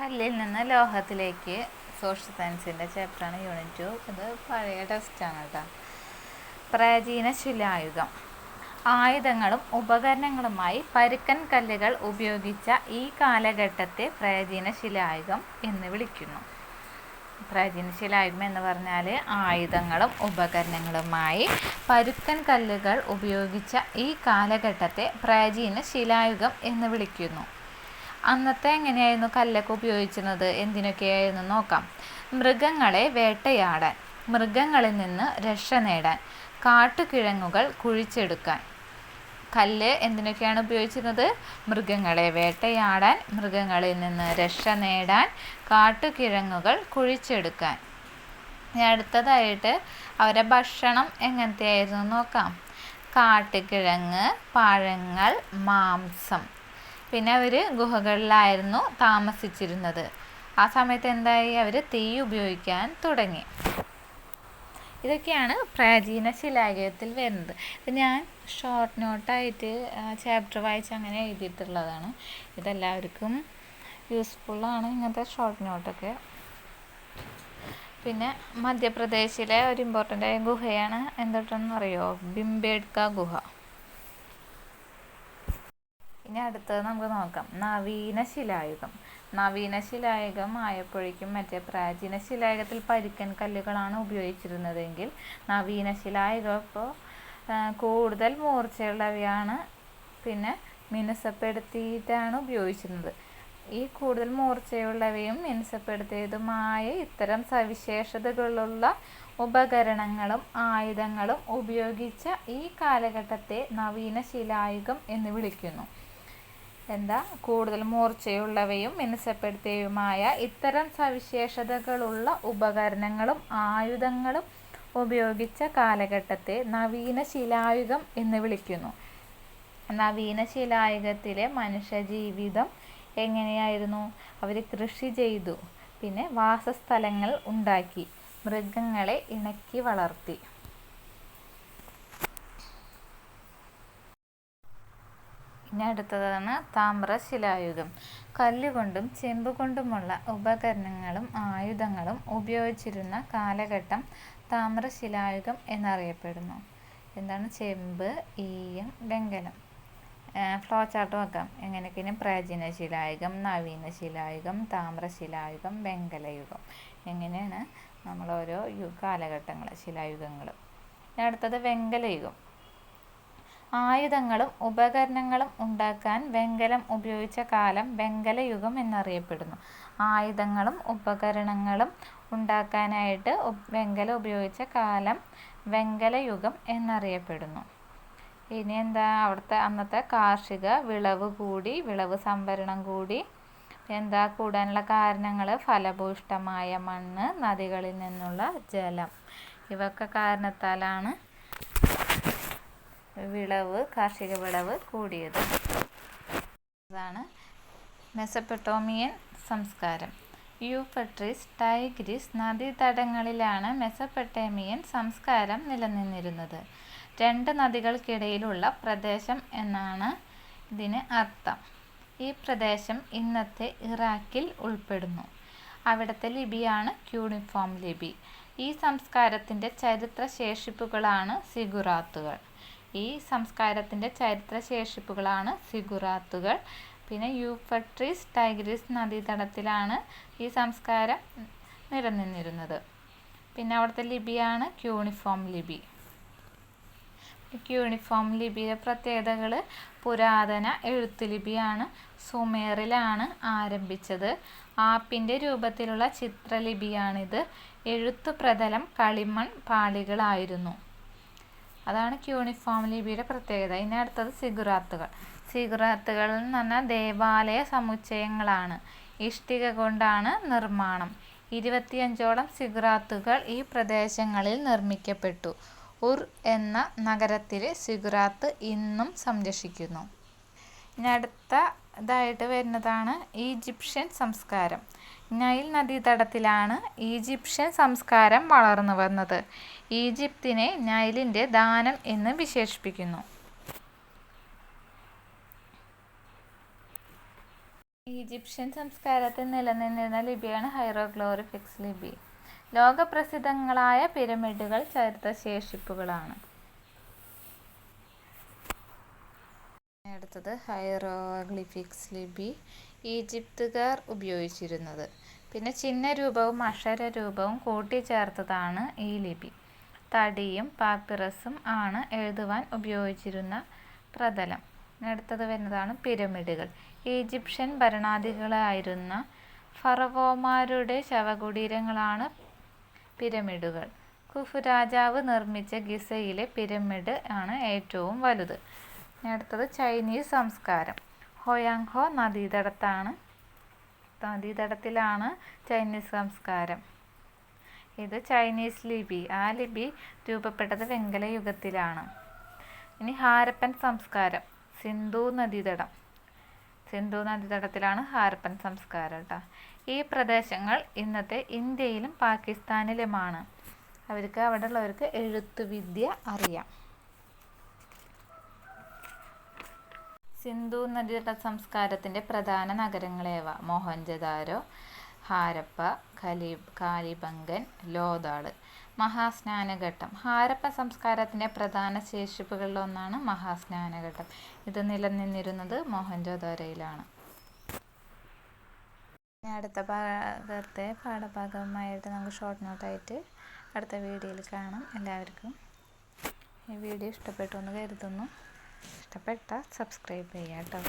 കല്ലിൽ നിന്ന് ലോഹത്തിലേക്ക് സോഷ്യൽ സയൻസിന്റെ ചാപ്റ്ററാണ് യൂണിറ്റ് ടു ഇത് പഴയ ടെസ്റ്റാണ് കേട്ടോ. പ്രാചീന ശിലായുഗം. ആയുധങ്ങളും ഉപകരണങ്ങളുമായി പരുക്കൻ കല്ലുകൾ ഉപയോഗിച്ച ഈ കാലഘട്ടത്തെ പ്രാചീന ശിലായുഗം എന്ന് വിളിക്കുന്നു. പ്രാചീന ശിലായുഗം എന്ന് പറഞ്ഞാൽ ആയുധങ്ങളും ഉപകരണങ്ങളുമായി പരുക്കൻ കല്ലുകൾ ഉപയോഗിച്ച ഈ കാലഘട്ടത്തെ പ്രാചീന ശിലായുഗം എന്ന് വിളിക്കുന്നു. അന്നത്തെ എങ്ങനെയായിരുന്നു കല്ലൊക്കെ ഉപയോഗിച്ചിരുന്നത്? എന്തിനൊക്കെയായിരുന്നു? നോക്കാം. മൃഗങ്ങളെ വേട്ടയാടാൻ മൃഗങ്ങളിൽ നിന്ന് രക്ഷ നേടാൻ കാട്ടുകിഴങ്ങുകൾ കുഴിച്ചെടുക്കാൻ. കല്ല് എന്തിനൊക്കെയാണ് ഉപയോഗിച്ചിരുന്നത്? മൃഗങ്ങളെ വേട്ടയാടാൻ മൃഗങ്ങളിൽ നിന്ന് രക്ഷ നേടാൻ കാട്ടുകിഴങ്ങുകൾ കുഴിച്ചെടുക്കാൻ. അടുത്തതായിട്ട് അവരുടെ ഭക്ഷണം എങ്ങനത്തെ ആയിരുന്നു നോക്കാം. കാട്ടുകിഴങ്ങ് പഴങ്ങൾ മാംസം. പിന്നെ അവർ ഗുഹകളിലായിരുന്നു താമസിച്ചിരുന്നത്. ആ സമയത്ത് എന്തായി? അവർ തീ ഉപയോഗിക്കാൻ തുടങ്ങി. ഇതൊക്കെയാണ് പ്രാചീന ശിലായുഗത്തിൽ വരുന്നത്. ഇത് ഞാൻ ഷോർട്ട് നോട്ടായിട്ട് ചാപ്റ്റർ വായിച്ച് അങ്ങനെ എഴുതിയിട്ടുള്ളതാണ്. ഇതെല്ലാവർക്കും യൂസ്ഫുള്ളാണ് ഇങ്ങനത്തെ ഷോർട്ട് നോട്ടൊക്കെ പിന്നെ മധ്യപ്രദേശിലെ ഒരു ഇമ്പോർട്ടന്റ് ആയ ഗുഹയാണ് എന്തോട്ടെന്ന് അറിയോ ബിംബേഡ്ക ഗുഹ. ഇനി അടുത്തത് നമുക്ക് നോക്കാം. നവീന ശിലായുഗം നവീന ശിലായുഗം ആയപ്പോഴേക്കും മറ്റേ പ്രാചീന ശിലായുഗത്തിൽ പരുക്കൻ കല്ലുകളാണ് ഉപയോഗിച്ചിരുന്നതെങ്കിൽ നവീന ശിലായുഗം ഇപ്പോൾ കൂടുതൽ മൂർച്ചയുള്ളവയാണ്. പിന്നെ മിനുസപ്പെടുത്തിയിട്ടാണ് ഉപയോഗിച്ചിരുന്നത്. ഈ കൂടുതൽ മൂർച്ചയുള്ളവയും മിനുസപ്പെടുത്തിയതുമായ ഇത്തരം സവിശേഷതകളുള്ള ഉപകരണങ്ങളും ആയുധങ്ങളും ഉപയോഗിച്ച ഈ കാലഘട്ടത്തെ നവീന ശിലായുഗം എന്ന് വിളിക്കുന്നു. എന്താ കൂടുതൽ മൂർച്ചയുള്ളവയും മിനുസപ്പെടുത്തിയതുമായ ഇത്തരം സവിശേഷതകളുള്ള ഉപകരണങ്ങളും ആയുധങ്ങളും ഉപയോഗിച്ച കാലഘട്ടത്തെ നവീന ശിലായുഗം എന്ന് വിളിക്കുന്നു. നവീന ശിലായുഗത്തിലെ മനുഷ്യജീവിതം എങ്ങനെയായിരുന്നു? അവർ കൃഷി ചെയ്തു പിന്നെ വാസസ്ഥലങ്ങൾ ഉണ്ടാക്കി മൃഗങ്ങളെ ഇണക്കി വളർത്തി. ഇനി അടുത്തതാണ് താമ്രശിലായുഗം. കല്ലുകൊണ്ടും ചെമ്പ് കൊണ്ടുമുള്ള ഉപകരണങ്ങളും ആയുധങ്ങളും ഉപയോഗിച്ചിരുന്ന കാലഘട്ടം താമ്രശിലായുഗം എന്നറിയപ്പെടുന്നു. എന്താണ്? ചെമ്പ് ഈയം വെങ്കലം. ഫ്ലോ ചാർട്ട് നോക്കാം. എങ്ങനെയൊക്കെയാണ്? പ്രാചീന ശിലായുഗം നവീന ശിലായുഗം താമ്രശിലായുഗം വെങ്കലയുഗം. എങ്ങനെയാണ്? നമ്മൾ ഓരോ കാലഘട്ടങ്ങൾ ശിലായുഗങ്ങൾ. അടുത്തത് വെങ്കലയുഗം. ആയുധങ്ങളും ഉപകരണങ്ങളും ഉണ്ടാക്കാൻ വെങ്കലം ഉപയോഗിച്ച കാലം വെങ്കല വെങ്കലയുഗം എന്നറിയപ്പെടുന്നു. ആയുധങ്ങളും ഉപകരണങ്ങളും ഉണ്ടാക്കാനായിട്ട് വെങ്കലം ഉപയോഗിച്ച കാലം വെങ്കല വെങ്കലയുഗം എന്നറിയപ്പെടുന്നു. ഇനി എന്താ അവിടുത്തെ അന്നത്തെ കാർഷിക വിളവ് കൂടി വിളവ് സംഭരണം കൂടി എന്താ കൂടാനുള്ള കാരണങ്ങൾ? ഫലഭൂഷ്ടമായ മണ്ണ് നദികളിൽ നിന്നുള്ള ജലം. ഇവയൊക്കെ കാരണത്താലാണ് വിളവ് കാർഷിക വിളവ് കൂടിയത്. അതാണ് മെസപ്പൊട്ടോമിയൻ സംസ്കാരം. യൂഫട്രിസ് ടൈഗ്രിസ് നദീതടങ്ങളിലാണ് മെസപ്പട്ടേമിയൻ സംസ്കാരം നിലനിന്നിരുന്നത്. രണ്ട് നദികൾക്കിടയിലുള്ള പ്രദേശം എന്നാണ് ഇതിന് അർത്ഥം. ഈ പ്രദേശം ഇന്നത്തെ ഇറാഖിൽ ഉൾപ്പെടുന്നു. അവിടുത്തെ ലിപിയാണ് ക്യൂണിഫോം ലിപി. ഈ സംസ്കാരത്തിന്റെ ചരിത്ര ശേഷിപ്പുകളാണ് സിഗുറാത്തുകൾ. ഈ സംസ്കാരത്തിന്റെ ചരിത്ര ശേഷിപ്പുകളാണ് സിഗുറാത്തുകൾ. പിന്നെ യൂഫട്രിസ് ടൈഗ്രീസ് നദീതടത്തിലാണ് ഈ സംസ്കാരം നിലനിന്നിരുന്നത്. പിന്നെ അവിടുത്തെ ലിപിയാണ് ക്യൂണിഫോം ലിപി. ക്യൂണിഫോം ലിപിയുടെ പ്രത്യേകതകൾ പുരാതന എഴുത്ത് ലിപിയാണ് സുമേറിലാണ് ആരംഭിച്ചത്. ആപ്പിന്റെ രൂപത്തിലുള്ള ചിത്രലിപിയാണിത്. എഴുത്തു പ്രതലം കളിമൺ പാളികളായിരുന്നു. അതാണ് ക്യൂണിഫോം ലിപിയുടെ പ്രത്യേകത. ഇനി അടുത്തത് സിഗുറാത്തുകൾ. സിഗുറാത്തുകൾ എന്ന് പറഞ്ഞാൽ ദേവാലയ സമുച്ചയങ്ങളാണ്. ഇഷ്ടിക കൊണ്ടാണ് നിർമ്മാണം. ഇരുപത്തിയഞ്ചോളം സിഗുറാത്തുകൾ ഈ പ്രദേശങ്ങളിൽ നിർമ്മിക്കപ്പെട്ടു. ഉർ എന്ന നഗരത്തിലെ സിഗുറാത്ത് ഇന്നും സംരക്ഷിക്കുന്നു. ഇനി അടുത്ത ഇതായിട്ട് വരുന്നതാണ് ഈജിപ്ഷ്യൻ സംസ്കാരം. നൈൽ നദീതടത്തിലാണ് ഈജിപ്ഷ്യൻ സംസ്കാരം വളർന്നു വന്നത്. ഈജിപ്തിനെ നൈലിന്റെ ദാനം എന്ന് വിശേഷിപ്പിക്കുന്നു. ഈജിപ്ഷ്യൻ സംസ്കാരത്തിൽ നിലനിന്നിരുന്ന ലിപിയാണ് ഹൈറോഗ്ലോറിഫിക്സ് ലിപി. ലോകപ്രസിദ്ധങ്ങളായ പിരമിഡുകൾ ചരിത്രശേഷിപ്പുകളാണ്. അടുത്തത് ഹൈറോഗ്ലിഫിക്സ് ലിപി ഈജിപ്തുകാർ ഉപയോഗിച്ചിരുന്നത്. പിന്നെ ചിഹ്നരൂപവും അക്ഷരരൂപവും കൂട്ടിച്ചേർത്തതാണ് ഈ ലിപി. തടിയും പാപ്പിറസും ആണ് എഴുതുവാൻ ഉപയോഗിച്ചിരുന്ന പ്രതലം. അടുത്തത് വരുന്നതാണ് പിരമിഡുകൾ. ഈജിപ്ഷ്യൻ ഭരണാധികളായിരുന്ന ഫറവോമാരുടെ ശവകുടീരങ്ങളാണ് പിരമിഡുകൾ. കുഫു രാജാവ് നിർമ്മിച്ച ഗിസയിലെ പിരമിഡ് ആണ് ഏറ്റവും വലുത്. അടുത്തത് ചൈനീസ് സംസ്കാരം. ഹൊയാങ്ഹോ നദീതടത്താണ്. നദീതടത്തിലാണ് ചൈനീസ് സംസ്കാരം. ഇത് ചൈനീസ് ലിപി. ആ ലിപി രൂപപ്പെട്ടത് വെങ്കല യുഗത്തിലാണ്. ഇനി ഹാരപ്പൻ സംസ്കാരം. സിന്ധു നദീതടം. സിന്ധു നദീതടത്തിലാണ് ഹാരപ്പൻ സംസ്കാരം കേട്ടോ. ഈ പ്രദേശങ്ങൾ ഇന്നത്തെ ഇന്ത്യയിലും പാകിസ്ഥാനിലുമാണ്. അവർക്ക് അവിടെ ഉള്ളവർക്ക് എഴുത്തുവിദ്യ അറിയാം. സിന്ധു നദീതട സംസ്കാരത്തിന്റെ പ്രധാന നഗരങ്ങളേവ? മോഹൻജദാരോ ഹാരപ്പ കലി കാലിബംഗൻ ലോതാൾ മഹാസ്നാനഘട്ടം. ഹാരപ്പ സംസ്കാരത്തിന്റെ പ്രധാന ശേഷിപ്പുകളിലൊന്നാണ് മഹാസ്നാനഘട്ടം. ഇത് നിലനിന്നിരുന്നത് മോഹൻജോദാരയിലാണ് അടുത്ത ഭാഗത്തെ പാഠഭാഗമായിട്ട് നമുക്ക് ഷോർട്ട് നോട്ടായിട്ട് അടുത്ത വീഡിയോയിൽ കാണാം. എല്ലാവർക്കും ഈ വീഡിയോ ഇഷ്ടപ്പെട്ടു എന്ന് കരുതുന്നു. ഇഷ്ടപ്പെട്ട സബ്സ്ക്രൈബ് ചെയ്യാം കേട്ടോ